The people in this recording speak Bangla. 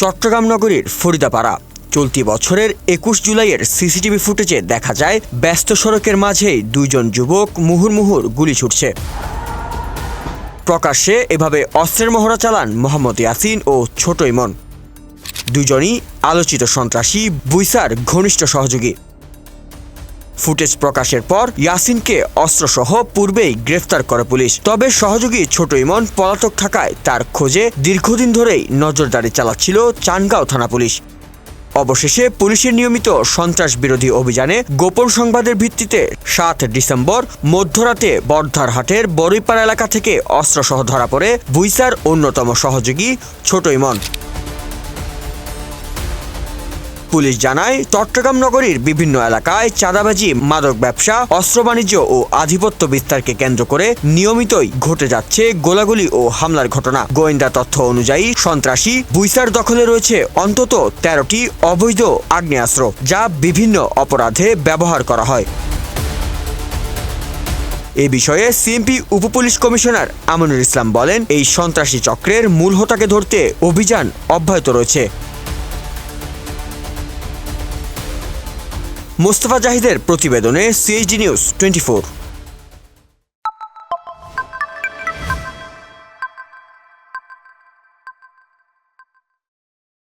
চট্টগ্রাম নগরীর ফরিদাপাড়া। চলতি বছরের একুশ জুলাইয়ের সিসিটিভি ফুটেজে দেখা যায়, ব্যস্ত সড়কের মাঝেই দুইজন যুবক মুহুর্মুহুর গুলি ছুটছে। প্রকাশ্যে এভাবে অস্ত্রের মহড়া চালান মোহাম্মদ ইয়াসিন ও ছোট ইমন। দুজনই আলোচিত সন্ত্রাসী, বুইসার ঘনিষ্ঠ সহযোগী। ফুটেজ প্রকাশের পর ইয়াসিনকে অস্ত্রসহ পূর্বেই গ্রেফতার করে পুলিশ। তবে সহযোগী ছোট ইমন পলাতক থাকায় তার খোঁজে দীর্ঘদিন ধরেই নজরদারি চালাচ্ছিল চানগাঁও থানা পুলিশ। অবশেষে পুলিশের নিয়মিত সন্ত্রাস বিরোধী অভিযানে গোপন সংবাদের ভিত্তিতে সাত ডিসেম্বর মধ্যরাতে বর্ধারহাটের বড়ইপাড়া এলাকা থেকে অস্ত্রসহ ধরা পড়ে বুইসার অন্যতম সহযোগী ছোট ইমন। পুলিশ জানায়, চট্টগ্রাম নগরীর বিভিন্ন এলাকায় চাঁদাবাজি, মাদক ব্যবসা, অস্ত্র বাণিজ্য ও আধিপত্য বিস্তারকে কেন্দ্র করে নিয়মিতই ঘটে যাচ্ছে গোলাগুলি ও হামলার ঘটনা। গোয়েন্দা তথ্য অনুযায়ী, সন্ত্রাসী বুইসার দখলে রয়েছে অন্তত তেরোটি অবৈধ আগ্নেয়াস্ত্র, যা বিভিন্ন অপরাধে ব্যবহার করা হয়। এ বিষয়ে সিএমপি উপপুলিশ কমিশনার আমিনুল ইসলাম বলেন, এই সন্ত্রাসী চক্রের মূল হোতাকে ধরতে অভিযান অব্যাহত রয়েছে। মোস্তফা জাহিদের প্রতিবেদনে সিএইচডি নিউজ টোয়েন্টি